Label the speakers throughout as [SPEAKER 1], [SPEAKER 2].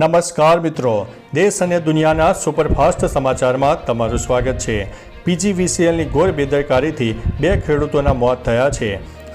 [SPEAKER 1] નમસ્કાર મિત્રો. દેશ અને દુનિયાના સુપરફાસ્ટ સમાચારમાં તમારું સ્વાગત છે. પીજીવીસીએલની ઘોર બેદરકારીથી બે ખેડૂતોના મોત થયા છે.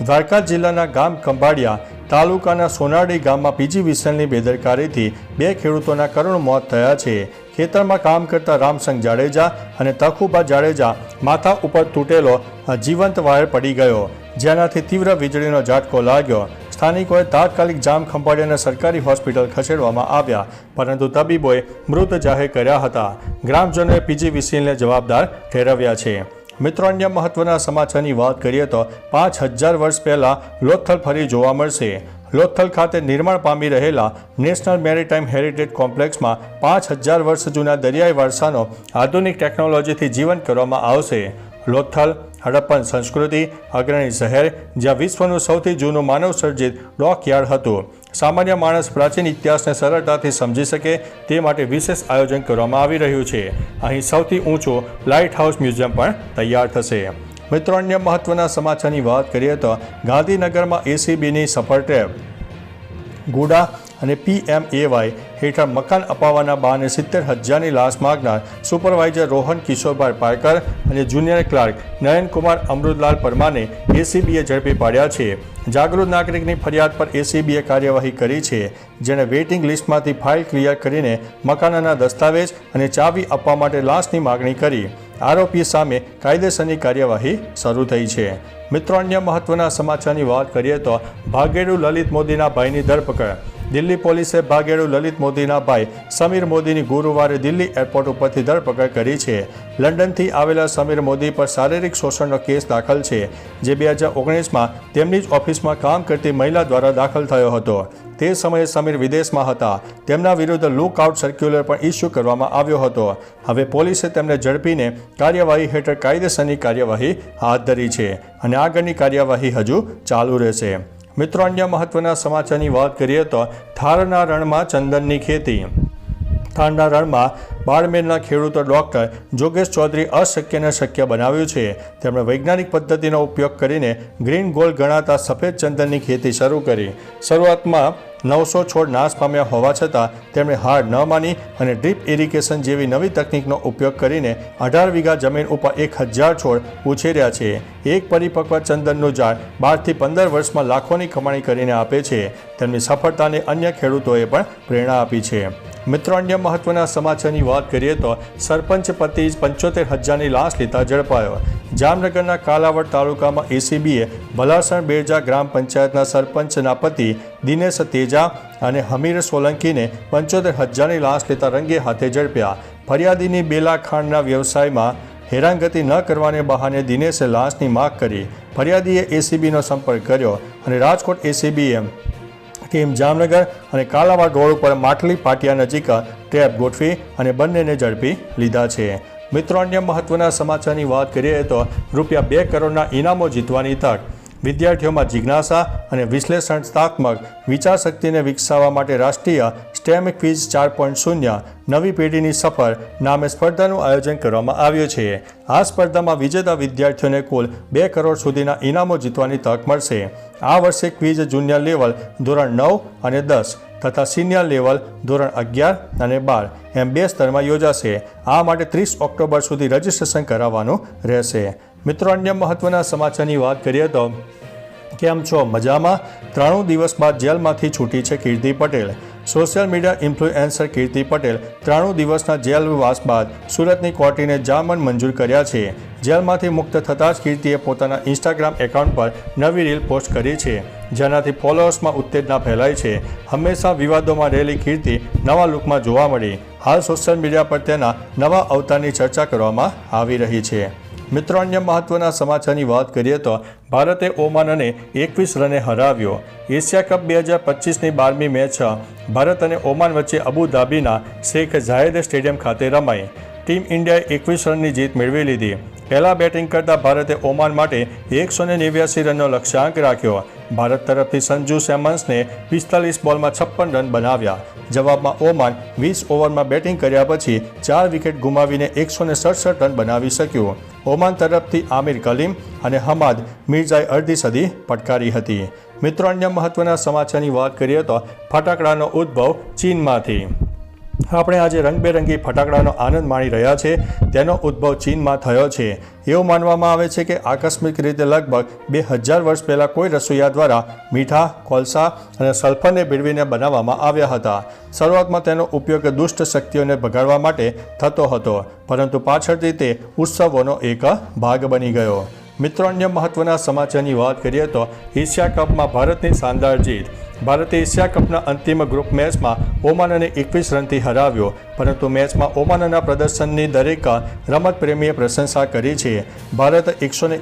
[SPEAKER 1] દ્વારકા જિલ્લાના ગામ ખંભાળિયા તાલુકાના સોનાડી ગામમાં પીજીવીસીએલની બેદરકારીથી બે ખેડૂતોના કરુણ મોત થયા છે. ખેતરમાં કામ કરતા રામસંગ જાડેજા અને તખુબા જાડેજા માથા ઉપર તૂટેલો જીવંત વાયર પડી ગયો. જેનાથી તીવ્ર વીજળીનો ઝાટકો લાગ્યો. સ્થાનિકોએ તાત્કાલિક જામ ખંભાળિયાને સરકારી હોસ્પિટલ ખસેડવામાં આવ્યા, પરંતુ તબીબોએ મૃત જાહેર કર્યા હતા. ગ્રામજનોએ પીજીવીસીએલને જવાબદાર ઠેરવ્યા છે. મિત્રો, અન્ય મહત્વના સમાચારની વાત કરીએ તો પાંચ હજાર વર્ષ પહેલાં લોથલ ફરી જોવા મળશે. લોથલ ખાતે નિર્માણ પામી રહેલા નેશનલ મેરીટાઈમ હેરિટેજ કોમ્પ્લેક્સમાં પાંચ હજાર વર્ષ જૂના દરિયાઈ વારસાનો આધુનિક ટેકનોલોજીથી જીવન કરવામાં આવશે. લોથલ હડપ્પન સંસ્કૃતિ, અગ્રણી શહેર જ્યાં વિશ્વનું સૌથી જૂનું માનવ સર્જિત ડોકયાર્ડ હતું. સામાન્ય માણસ પ્રાચીન ઇતિહાસને સરળતાથી સમજી શકે તે માટે વિશેષ આયોજન કરવામાં આવી રહ્યું છે. અહીં સૌથી ઊંચું લાઇટ હાઉસ મ્યુઝિયમ પણ તૈયાર થશે. મિત્રો, અન્ય મહત્વના સમાચારની વાત કરીએ તો ગાંધીનગરમાં એસીબીની સફળ ટ્રેપ ગુડા અને પીએમએવાય હેઠળ મકાન અપાવવાના બહાને સિત્તેર હજારની લાશ માગનાર સુપરવાઇઝર રોહન કિશોરભાઈ પારકર અને જુનિયર ક્લાર્ક નયનકુમાર અમૃતલાલ પરમાને એસીબીએ ઝડપી પાડ્યા છે. જાગૃત નાગરિકની ફરિયાદ પર એસીબીએ કાર્યવાહી કરી છે, જેણે વેઇટિંગ લિસ્ટમાંથી ફાઇલ ક્લિયર કરીને મકાનના દસ્તાવેજ અને ચાવી આપવા માટે લાશની માગણી કરી. આરોપી સામે કાયદેસરની કાર્યવાહી શરૂ થઈ છે. મિત્રો, અન્ય મહત્વના સમાચારની વાત કરીએ તો ભાગેડુ લલિત મોદીના ભાઈની ધરપકડ. દિલ્હી પોલીસે ભાગેડુ લલિત મોદીના ભાઈ સમીર મોદીની ગુરુવારે દિલ્હી એરપોર્ટ ઉપરથી ધરપકડ કરી છે. લંડનથી આવેલા સમીર મોદી પર શારીરિક શોષણનો કેસ દાખલ છે, જે બે હજાર ઓગણીસમાં તેમની જ ઓફિસમાં કામ કરતી મહિલા દ્વારા દાખલ થયો હતો. તે સમયે સમીર વિદેશમાં હતા. તેમના વિરુદ્ધ લુક આઉટ સર્ક્યુલર પણ ઇસ્યુ કરવામાં આવ્યો હતો. હવે પોલીસે તેમને ઝડપીને કાર્યવાહી હેઠળ કાયદેસરની કાર્યવાહી હાથ ધરી છે અને આગળની કાર્યવાહી હજુ ચાલુ રહેશે. મિત્રો અન્ય મહત્વના સમાચારની વાત કરીએ તો થારના રણમાં ચંદનની ખેતી. થારના રણમાં બાળમેરના ખેડૂતો ડૉક્ટર જોગેશ ચૌધરી અશક્યને શક્ય બનાવ્યું છે. તેમણે વૈજ્ઞાનિક પદ્ધતિનો ઉપયોગ કરીને ગ્રીન ગોલ્ડ ગણાતા સફેદ ચંદનની ખેતી શરૂ કરી. શરૂઆતમાં નવસો છોડ નાશ પામ્યા હોવા છતાં તેમણે હાર ન માની અને ડ્રીપ ઇરિગેશન જેવી નવી તકનિકનો ઉપયોગ કરીને અઢાર વીઘા જમીન ઉપર એક હજાર છોડ ઉછેર્યા છે. એક પરિપક્વ ચંદનનું ઝાડ બારથી પંદર વર્ષમાં લાખોની કમાણી કરીને આપે છે. તેમની સફળતાને અન્ય ખેડૂતોએ પણ પ્રેરણા આપી છે. મિત્રો, અન્ય મહત્વના સમાચારની વાત કરીએ તો સરપંચ પતિ પંચોતેર હજારની લાશ લેતા ઝડપાયો. જામનગરના કાલાવડ તાલુકામાં એસીબીએ ભલાસણ બેરજા ગ્રામ પંચાયતના સરપંચના પતિ દિનેશ તેજા અને હમીર સોલંકીને પંચોતેર હજારની લાશ લેતા રંગે હાથે ઝડપ્યા. ફરિયાદીની બેલા ખાંડના વ્યવસાયમાં હેરાનગતિ ન કરવાને બહાને દિનેશે લાશની માગ કરી. ફરિયાદીએ એસીબીનો સંપર્ક કર્યો અને રાજકોટ એસીબીએ ટીમ જામનગર અને કાલાવાડ રોડ ઉપર માટલી પાટિયા નજીક ટ્રેપ ગોઠવી અને બંનેને ઝડપી લીધા છે. મિત્રો, અન્ય મહત્વના સમાચારની વાત કરીએ તો રૂપિયા બે કરોડના ઇનામો જીતવાની તક, વિદ્યાર્થીઓમાં જિજ્ઞાસા અને વિશ્લેષણાત્મક વિચારશક્તિને વિકસાવવા માટે રાષ્ટ્રીય સ્ટેમ ક્વિઝ ચાર પોઈન્ટ શૂન્ય નવી પેઢીની સફર નામે સ્પર્ધાનું આયોજન કરવામાં આવ્યું છે. આ સ્પર્ધામાં વિજેતા વિદ્યાર્થીઓને કુલ બે કરોડ સુધીના ઇનામો જીતવાની તક મળશે. આ વર્ષે ક્વિઝ જુનિયર લેવલ ધોરણ નવ અને દસ તથા સિનિયર લેવલ ધોરણ અગિયાર અને બાર એમ બે સ્તરમાં યોજાશે. આ માટે ત્રીસ ઓક્ટોબર સુધી રજીસ્ટ્રેશન કરાવવાનું રહેશે. મિત્રો, અન્ય મહત્વના સમાચારની વાત કરીએ તો કેમ છો મજામાં? ત્રાણું દિવસ બાદ જેલમાંથી છૂટી છે Kirti Patel. Social media influencer Kirti Patel ત્રાણું દિવસના જેલવાસ બાદ સુરતની કોર્ટીને જામન મંજૂર કર્યા છે. જેલમાંથી મુક્ત થતાં જ કીર્તિએ પોતાના ઇન્સ્ટાગ્રામ એકાઉન્ટ પર નવી રીલ પોસ્ટ કરી છે, જેનાથી ફોલોઅર્સમાં ઉત્તેજના ફેલાઈ છે. હંમેશા વિવાદોમાં રહેલી કીર્તિ નવા લુકમાં જોવા મળી. હાલ સોશિયલ મીડિયા પર તેના નવા અવતારની ચર્ચા કરવામાં આવી રહી છે. મિત્રો, અન્ય મહત્વના સમાચારની વાત કરીએ તો ભારતે ઓમાનને એકવીસ રને હરાવ્યો. એશિયા કપ બે હજાર પચીસની બારમી મેચ ભારત અને ઓમાન વચ્ચે અબુધાબીના શેખ ઝાયદ સ્ટેડિયમ ખાતે રમાઈ. ટીમ ઇન્ડિયાએ એકવીસ રનની જીત મેળવી લીધી. પહેલા બેટિંગ કરતા ભારતે ઓમાન માટે એકસો નેવ્યાસી રનનો લક્ષ્યાંક રાખ્યો. ભારત તરફથી સંજુ સેમન્સને પિસ્તાલીસ બોલમાં છપ્પન રન બનાવ્યા. જવાબમાં ઓમાન વીસ ઓવરમાં બેટિંગ કર્યા પછી ચાર વિકેટ ગુમાવીને એકસો સડસઠ રન બનાવી શક્યું. ઓમાન તરફથી આમિર કલીમ અને હમાદ મિર્ઝાએ અડધી સદી પટકારી હતી. મિત્રો, અન્ય મહત્વના સમાચારની વાત કરીએ તો ફટાકડાનો ઉદ્ભવ ચીનમાંથી. આપણે આજે રંગબેરંગી ફટાકડાનો આનંદ માણી રહ્યા છે. તેનો ઉદ્ભવ ચીનમાં થયો છે. એવું માનવામાં આવે છે કે આકસ્મિક રીતે લગભગ બે હજાર વર્ષ પહેલાં કોઈ રસોઈયા દ્વારા મીઠા, કોલસા અને સલ્ફરને ભેળવીને બનાવવામાં આવ્યા હતા. શરૂઆતમાં તેનો ઉપયોગ દુષ્ટ શક્તિઓને ભગાડવા માટે થતો હતો, પરંતુ પાછળથી તે ઉત્સવોનો એક ભાગ બની ગયો. મિત્રો, અન્ય મહત્વના સમાચારની વાત કરીએ તો એશિયા કપમાં ભારતની શાનદાર જીત. ભારતે એશિયા કપના અંતિમ ગ્રુપ મેચમાં ઓમાનને એકવીસ રનથી હરાવ્યો. પરંતુ મેચમાં ઓમાનના પ્રદર્શનની દરેક રમતપ્રેમીએ પ્રશંસા કરી છે. ભારત એકસો ને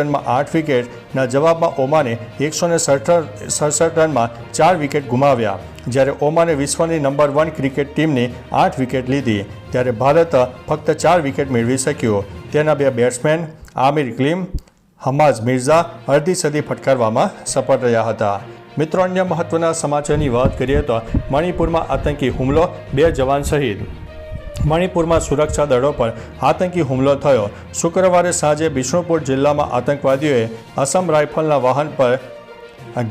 [SPEAKER 1] રનમાં આઠ વિકેટના જવાબમાં ઓમાને એકસો ને સડસઠ રનમાં ચાર વિકેટ ગુમાવ્યા. જ્યારે ઓમાને વિશ્વની નંબર વન ક્રિકેટ ટીમની આઠ વિકેટ લીધી. ત્યારે ભારત ફક્ત ચાર વિકેટ મેળવી શક્યો. તેના બે બેટ્સમેન આમિર ક્લીમ, હમાઝ મિર્ઝા અડધી સદી ફટકારવામાં સફળ રહ્યા હતા. મિત્રો, અન્ય મહત્વના સમાચારની વાત કરીએ તો મણિપુરમાં આતંકી હુમલો, બે જવાન શહીદ. મણિપુરમાં સુરક્ષા દળો પર આતંકી હુમલો થયો. શુક્રવારે સાંજે બિષ્ણુપુર જિલ્લામાં આતંકવાદીઓએ અસમ રાઇફલના વાહન પર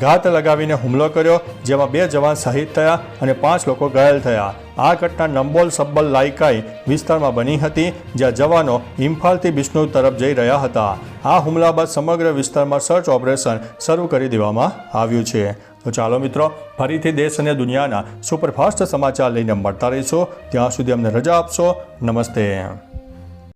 [SPEAKER 1] ઘાત લગાવીને હુમલો કર્યો, જેમાં બે જવાન શહીદ થયા અને પાંચ લોકો ઘાયલ થયા. આ ઘટના નંબોલ સબ્બલ લાઇકાઈ વિસ્તારમાં બની હતી, જ્યાં જવાનો ઇમ્ફાલથી બિષ્ણુ તરફ જઈ રહ્યા હતા. આ હુમલા બાદ સમગ્ર વિસ્તારમાં સર્ચ ઓપરેશન શરૂ કરી દેવામાં આવ્યું છે. તો ચાલો મિત્રો, ફરીથી દેશ અને દુનિયાના સુપરફાસ્ટ સમાચાર લઈને મળતા રહીશું. ત્યાં સુધી અમને રજા આપશો. નમસ્તે.